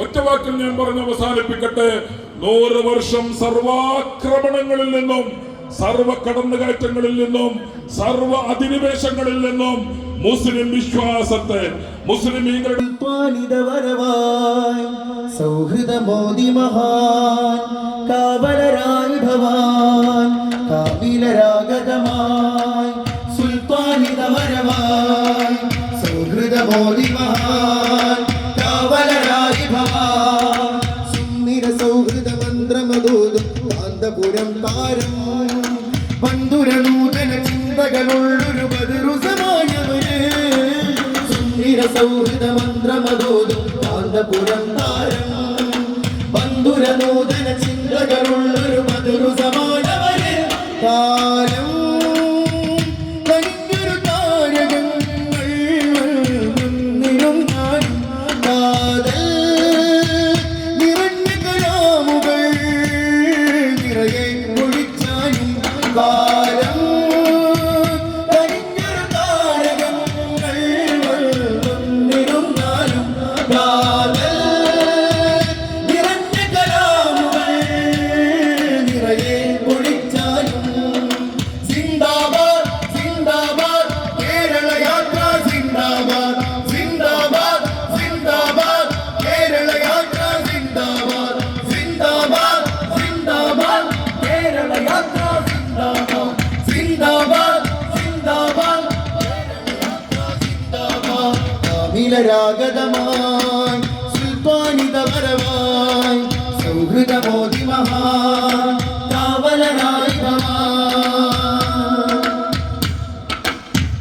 ഒറ്റവാക്കിൽ ഞാൻ പറഞ്ഞ് അവസാനിപ്പിക്കട്ടെ. നൂറ് വർഷം സർവാക്രമണങ്ങളിൽ നിന്നും സർവ കടന്നുകയറ്റങ്ങളിൽ നിന്നും സർവ അധിനിവേശങ്ങളിൽ നിന്നും മുസ്ലിം വിശ്വാസത്തെ മുസ്ലിം സൗഹൃദ മോദി മഹാൻ കാവലരായി ഭവാൻ കാവിലരാഗതമായി കാന്തപുരം താരം. പന്തുര നൂതന ചിന്തകളുള്ളൊരു ബദുരുസമായവരെ സുന്ദര സൗഹൃദ മന്ത്രമതോതും കാന്തപുരം God. കാമിലരാഗതമായി സുൽത്താനിത വരവായി സൗഹൃദമോദി മഹാ കാവലനായി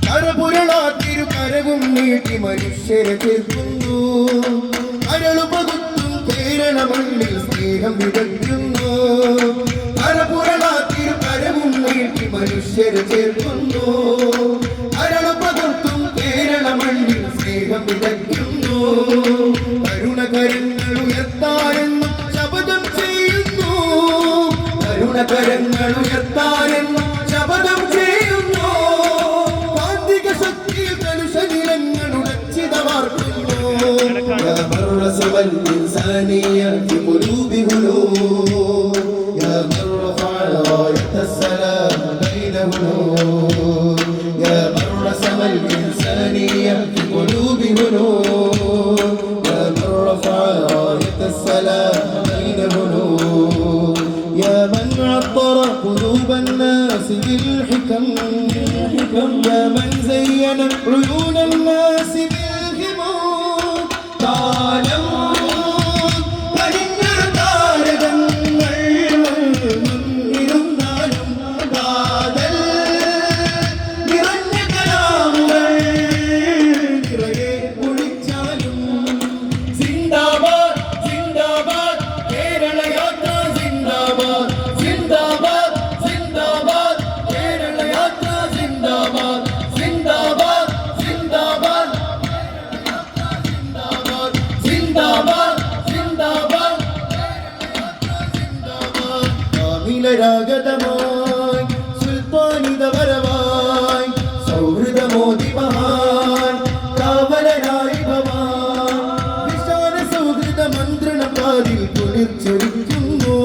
കരപുരളാത്തിരു കരവും നീട്ടി മനുഷ്യരെ ചേർക്കുന്നു കരളു പകുത്തും കേരള മണ്ണിൽ സ്നേഹം വിതയ്ക്കുന്നു. കരപുരളാത്തിരു കരവും നീട്ടി മനുഷ്യരെ ചേർക്കുന്നു. സ്നേഹം വിതയ്ക്കുന്നു കരുണകരങ്ങൾ ഉയർത്താരെന്നും ശപഥം ചെയ്യുന്നു. കരുണകരങ്ങൾ ഉയർത്താരെന്നും ശപഥം ചെയ്യുന്നു. കാന്തിക ശക്തിയിൽ കലുഷനിലങ്ങൾ ഉടച്ചിതമാർക്കുന്നു الناس بالحكم. يا من زين عيون الناس بالهموم കാമിലരാഗതമായി സുൽത്താനിത വരവായി സൗഹൃദമോദി മഹാൻ കാവലനായി ഭവാൻ. വിശാല സൗഹൃദ മന്ത്രണ പാതിൽ കുളിർച്ചൊരിക്കുന്നു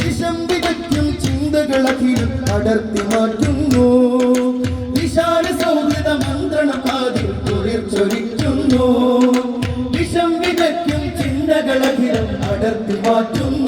വിഷം വിതയ്ക്കും ചിന്തകളഖിലും അടർത്തി മാറ്റുന്നു. വിശാല സൗഹൃദ മന്ത്രണ പാതിൽ കുളിർച്ചൊരിക്കുന്നു വിഷം വിതയ്ക്കും ചിന്തകളഖിലും അടർത്തി മാറ്റുന്നു.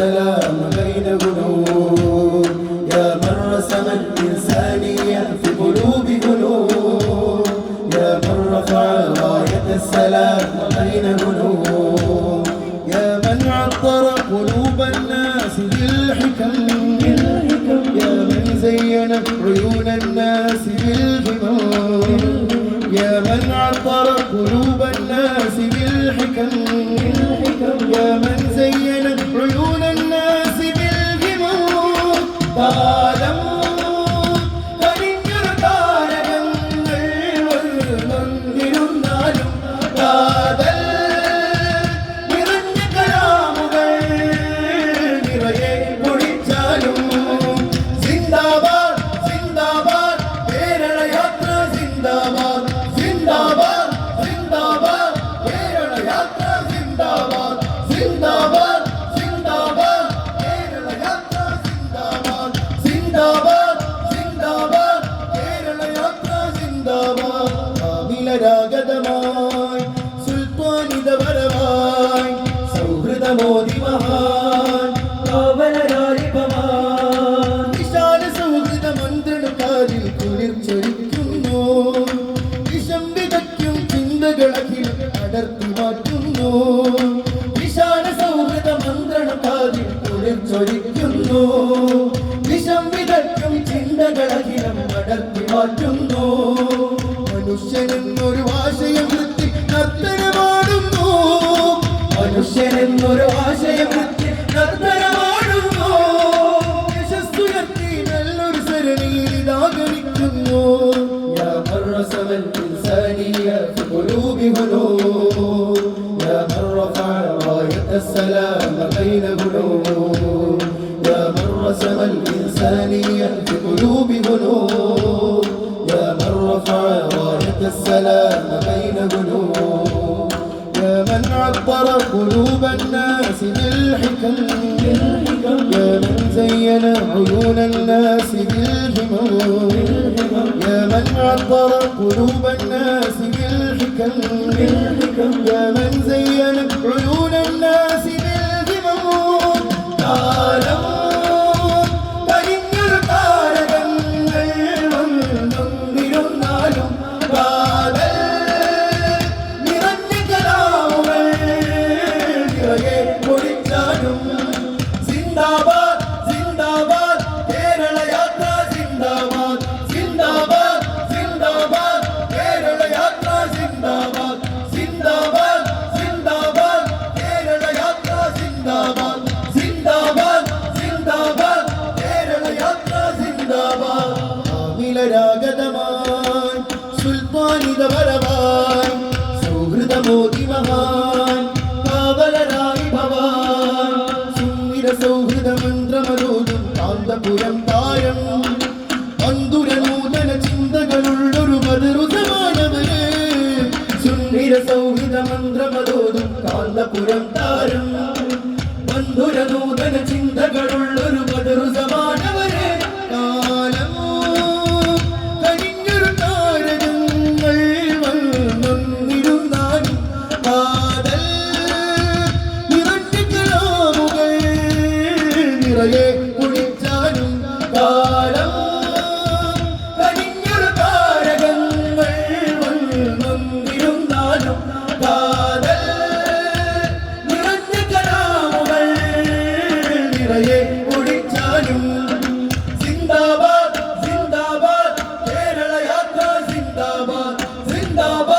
السلام بين هنود يا من رسم الإنسانية في قلوب هنود يا من رفع راية السلام بين هنود يا من عطر قلوب الناس بالحكم. يا من زين عيون الناس بالغمام يا من عطر قلوب الناس بالحكم. يا من زين Bye. ചിന്തകളഖിലും അടർത്തി മാറ്റുന്നു വിശാല സൗഹൃദ മന്ത്രണം കാതിൽ കുളിർച്ചൊരിക്കുന്നു വിഷം വിതയ്ക്കും ചിന്തകളഖിലും അടർത്തി മാറ്റുന്നു മനുഷ്യനെന്നൊരു ആശയം വൃത്തി നർത്തനമാടുന്നു മനുഷ്യനെന്നൊരു ആശയം വൃത്തി നർത്തനമാടുന്നു യശസ്സുയർത്തി നല്ലൊരു സരണിയിൽ ഇതാഗമിക്കുന്നു يا من رسم الإنسانية قلوب هنود يا من رفع راية السلام بين قلوب يا من رسم الإنسانية في قلوب هنود يا من رفع راية السلام بين قلوب. عبر قلوب الناس بالحكم. يا من زين عيون الناس بالهمم يا من عبر قلوب الناس بالحكم. يا من زين عيون الناس بالهمم ആമിലരാഗതമായി സുൽത്താനിത വരവാൻ സൗഹൃദമോതി മഹാൻ കാവലരായി ഭവാൻ. സുന്ദര സൗഹൃദ മന്ത്രമരോധം കാന്തപുരം താരം. 더